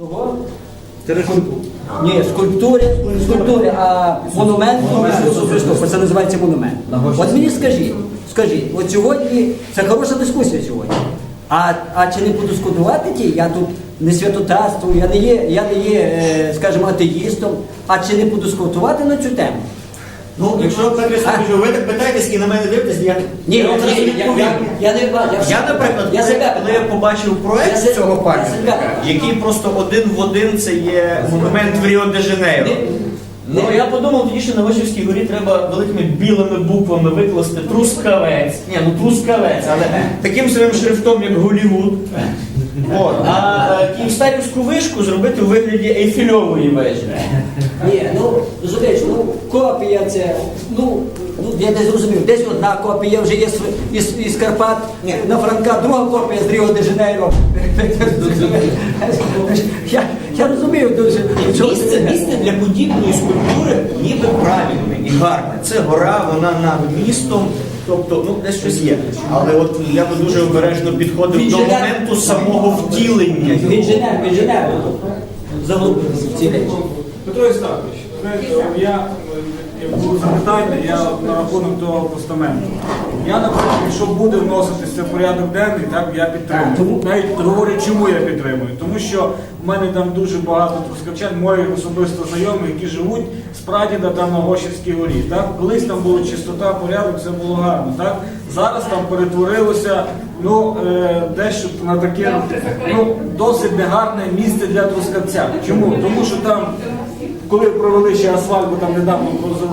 Чого? Ні, скульптури, скульптури, а монумент ну, Ісусу Христу, це називається монумент. От мені скажіть, скажіть, от сьогодні, це хороша дискусія сьогодні. А, а чи не буду скудувати ті? Я тут не святотатствую, я не є, я не є, е, скажімо, атеїстом, а чи не буду скутувати на цю тему? Ну, якщо так я ви так питаєтесь і на мене дивитесь, я Ні, я, я, вам зараз я, я, я, я не я, Я, наприклад, я коли, себе коли я побачив проект себе- цього я пам'ятника, який просто один в один це є монумент в Ріо-де-Жанейро. Ну я подумав тоді, що на Вишівській горі треба великими білими буквами викласти трускавець. Ні, ну трускавець, але Таким самим шрифтом, як Голівуд. От. а е, Київстарівську вишку зробити у вигляді Ейфельової вежі. Ні, ну розумієш, ну копія це, ну, ну я не зрозумів, десь одна копія вже є з, із, із Карпат на Франка, друга копія з Ріо де Жанейро. я, я розумію дуже. що Місце, місце для подібної скульптури ніби правильне і гарне. Це гора, вона над містом. Тобто, ну десь щось є. Але от я би дуже обережно підходив до моменту самого втілення. Інженер, інженер заглубився в ці речі. Петро Істакович, я було запитання, я на рахунок того постаменту. Я, наприклад, якщо буде вноситися в порядок денний, так я підтримую. Тому- Навіть говорю, чому я підтримую. Тому що в мене там дуже багато трускавчан, моїх особисто знайомих, які живуть з прадіда там на Гошівській горі. Так? Колись там була чистота, порядок, все було гарно. Так? Зараз там перетворилося ну, е, дещо на таке ну, досить негарне місце для трускавця. Чому? Тому що там коли провели ще асфальт, бо там недавно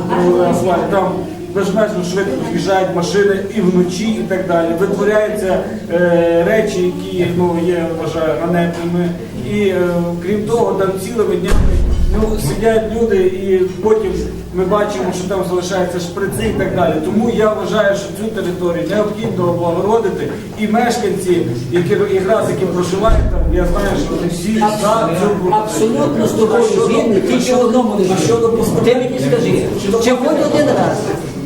провели асфальт, там безмежно швидко з'їжджають машини і вночі, і так далі. Витворяються е, речі, які ну, є, вважаю, ганебними. І е, крім того, там цілими днями ну, сидять люди, і потім ми бачимо, що там залишаються шприци і так далі. Тому я вважаю, що цю територію необхідно облагородити. І мешканці, які якраз які проживають там, я знаю, що вони всі за цю Абсолютно з тобою згідно, тільки в одному не. Ти мені скажи, чи хоч один раз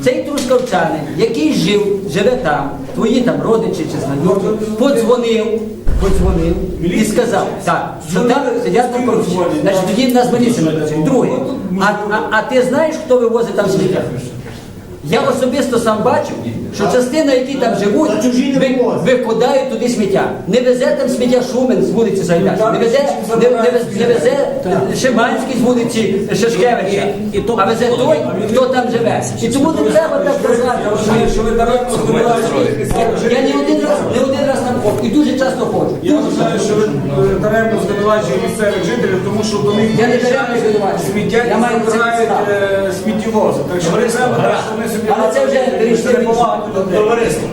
цей трускавчанин, який жив, живе там, твої там родичі чи знайомі, подзвонив, подзвонив і сказав, так, що там сидять на корупції. Значить, тоді в нас міліція не. Друге, а, а, а ти знаєш, хто вивозить там сміття? Я особисто сам бачив, що частина, які там живуть, ви- викидають туди сміття. Не везе там сміття Шумен з вулиці Сайдача, не везе, не, не везе, не везе Шиманський з вулиці Шишкевича, а везе той, хто там живе. І тому не треба так казати. Я що ви даремно звинувачуєте. Я не один раз, не один раз там ходжу, і дуже часто ходжу. Я вважаю, що ви е, даремно звинувачуєте місцевих жителів, тому що даремно сміття і це забирають е, сміттєвози. Так що не треба, так, що вони Але це вже рішення іншу. Товариство,